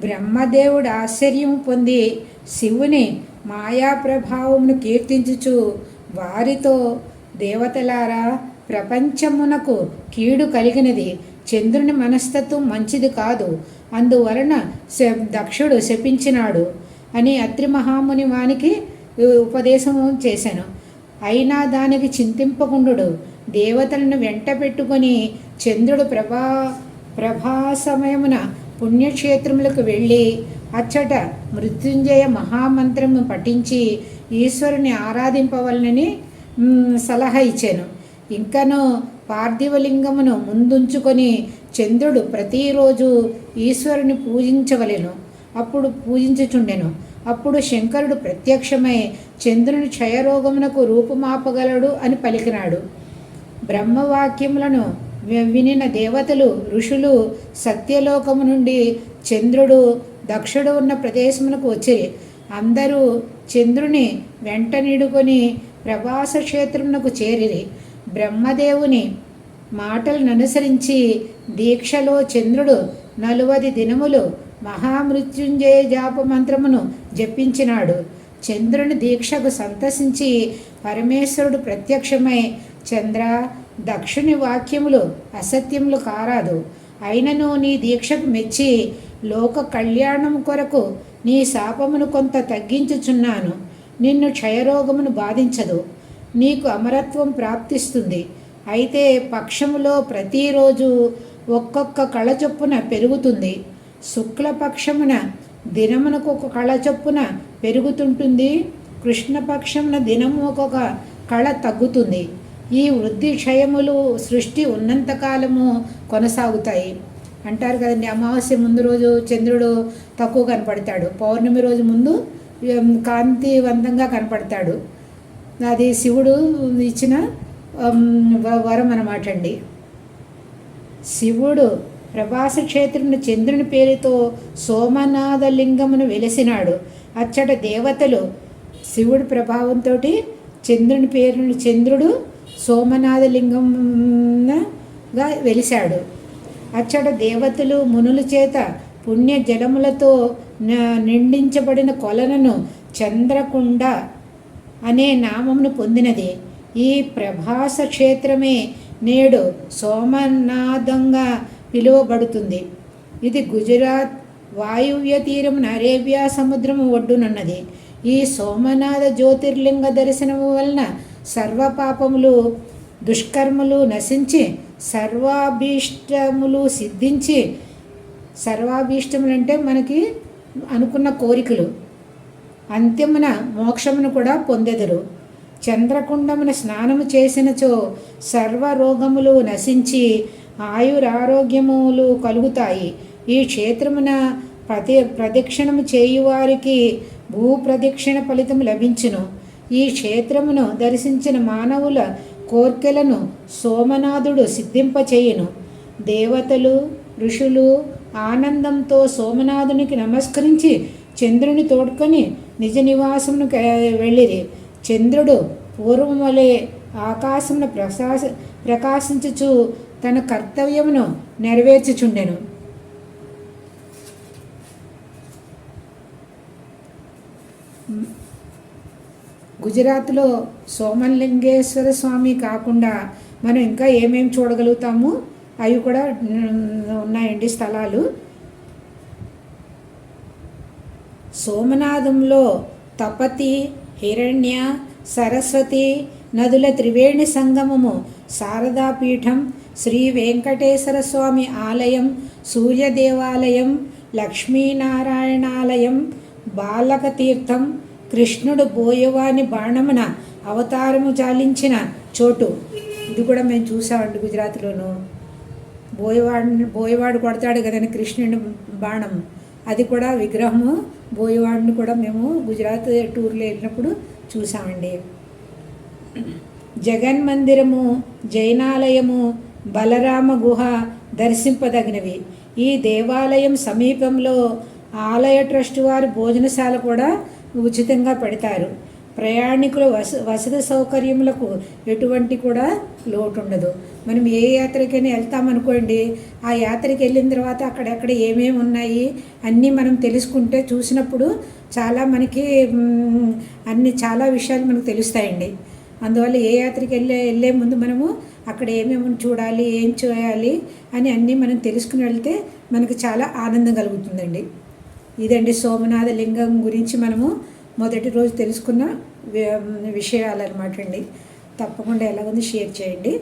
బ్రహ్మదేవుడు ఆశ్చర్యం పొంది శివుని మాయా ప్రభావమును కీర్తించుచు వారితో దేవతలారా ప్రపంచమునకు కీడు కలిగినది చంద్రుని మనస్తత్వం మంచిది కాదు. అందువలన శ- దక్షుడు శపించినాడు అని అత్రి మహాముని వానికి ఉపదేశం చేశాను అయినా దానికి చింతింపకుండు దేవతలను వెంట పెట్టుకొని చంద్రుడు ప్రభా ప్రభాసమయమున పుణ్యక్షేత్రములకు వెళ్ళి అచ్చట మృత్యుంజయ మహామంత్రము పఠించి ఈశ్వరుని ఆరాధింపవలనని సలహా ఇచ్చాను. ఇంకను పార్థివలింగమును ముందుంచుకొని చంద్రుడు ప్రతిరోజు ఈశ్వరుని పూజించవలెను. అప్పుడు పూజించుచుండెను. అప్పుడు శంకరుడు ప్రత్యక్షమై చంద్రుని క్షయరోగమునకు రూపుమాపగలడు అని పలికినాడు. బ్రహ్మవాక్యములను వినిన దేవతలు ఋషులు సత్యలోకము నుండి చంద్రుడు దక్షుడు ఉన్న ప్రదేశమునకు వచ్చి అందరూ చంద్రుని వెంట నిడుకొని ప్రవాస క్షేత్రమునకు చేరిరి. బ్రహ్మదేవుని మాటలను అనుసరించి దీక్షలో చంద్రుడు నలువది దినములు మహామృత్యుంజయ జాప మంత్రమును జపించినాడు. చంద్రుని దీక్షకు సంతసించి పరమేశ్వరుడు ప్రత్యక్షమై చంద్ర దక్షుని వాక్యములు అసత్యములు కారాదు. అయినను నీ దీక్షకు మెచ్చి లోక కళ్యాణం కొరకు నీ శాపమును కొంత తగ్గించుచున్నాను. నిన్ను క్షయరోగమును బాధించదు. నీకు అమరత్వం ప్రాప్తిస్తుంది. అయితే పక్షములో ప్రతిరోజు ఒక్కొక్క కళ చొప్పున పెరుగుతుంది. శుక్లపక్షమున దినమునకు ఒక కళ చొప్పున పెరుగుతుంటుంది. కృష్ణపక్షమున దినము ఒక్కొక్క కళ తగ్గుతుంది. ఈ వృద్ధి క్షయములు సృష్టి ఉన్నంతకాలము కొనసాగుతాయి. అంటారు కదండి అమావాస్య ముందు రోజు చంద్రుడు తక్కువ కనపడతాడు. పౌర్ణమి రోజు ముందు కాంతివంతంగా కనపడతాడు. అది శివుడు ఇచ్చిన వ- వరం అనమాట అండి. శివుడు ప్రభాస క్షేత్రమును చంద్రుని పేరుతో సోమనాథ లింగమును వెలిసినాడు. అచ్చట దేవతలు శివుడి ప్రభావంతో చంద్రుని పేరును చంద్రుడు సోమనాథలింగంగా వెలిశాడు. అచ్చట దేవతలు మునుల చేత పుణ్య జలములతో నిండించబడిన కొలనను చంద్రకుండ అనే నామమును పొందినది. ఈ ప్రభాస క్షేత్రమే నేడు సోమనాథంగా పిలువబడుతుంది. ఇది గుజరాత్ వాయువ్య తీరమున అరేబియా సముద్రము ఒడ్డునున్నది. ఈ సోమనాథ జ్యోతిర్లింగ దర్శనము వలన సర్వపాపములు దుష్కర్మలు నశించి సర్వాభీష్టములు సిద్ధించి సర్వాభీష్టములు అంటే మనకి అనుకున్న కోరికలు. అంత్యమున మోక్షమును కూడా పొందెదరు. చంద్రకుండమున స్నానము చేసినచో సర్వ రోగములు నశించి ఆయురారోగ్యములు కలుగుతాయి. ఈ క్షేత్రమున ప్రతి ప్రదక్షిణము చేయువారికి భూ ప్రదక్షిణ ఫలితం లభించును. ఈ క్షేత్రమును దర్శించిన మానవుల కోర్కెలను సోమనాథుడు సిద్ధింపచేయును. దేవతలు ఋషులు ఆనందంతో సోమనాథునికి నమస్కరించి చంద్రుని తోడుకొని నిజ నివాసమును వెళ్ళిరి. చంద్రుడు పూర్వం వలె ఆకాశమును ప్రకాశ ప్రకాశించుచు తన కర్తవ్యమును నెరవేర్చుచుండెను. గుజరాత్లో సోమలింగేశ్వర స్వామి కాకుండా మనం ఇంకా ఏమేమి చూడగలుగుతాము? అవి కూడా ఉన్నాయండి స్థలాలు. సోమనాథంలో తపతి హిరణ్య సరస్వతి నదుల త్రివేణి సంగమము శారదాపీఠం శ్రీ వెంకటేశ్వర స్వామి ఆలయం సూర్యదేవాలయం లక్ష్మీనారాయణాలయం బాలక తీర్థం కృష్ణుడు బోయవాని బాణమున అవతారము చాలించిన చోటు. ఇది కూడా మేము చూసామండి గుజరాత్లోను. బోయవాడిని బోయవాడు కొడతాడు కదండి కృష్ణుడి బాణం. అది కూడా విగ్రహము బోయవాడిని కూడా మేము గుజరాత్ టూర్లో వెళ్ళినప్పుడు చూసామండి. జగన్ మందిరము జైనాలయము బలరామ గుహ దర్శింపదగినవి. ఈ దేవాలయం సమీపంలో ఆలయ ట్రస్ట్ వారి భోజనశాల కూడా ఉచితంగా పెడతారు. ప్రయాణికుల వస వసతి సౌకర్యములకు ఎటువంటి కూడా లోటు ఉండదు మనం ఏ యాత్రకైనా వెళ్తామనుకోండి ఆ యాత్రకి వెళ్ళిన తర్వాత అక్కడెక్కడ ఏమేమి ఉన్నాయి అన్నీ మనం తెలుసుకుంటే చూసినప్పుడు చాలా మనకి అన్ని చాలా విషయాలు మనకు తెలుస్తాయండి. అందువల్ల ఏ యాత్రకి వెళ్ళే వెళ్ళే ముందు మనము అక్కడ ఏమేమి చూడాలి ఏం చేయాలి అని అన్నీ మనం తెలుసుకుని వెళ్తే మనకు చాలా ఆనందం కలుగుతుందండి. ఇదండి సోమనాథ లింగం గురించి మనము మొదటి రోజు తెలుసుకున్న విషయాలు అనమాట అండి. తప్పకుండా ఎలాగుంది షేర్ చేయండి.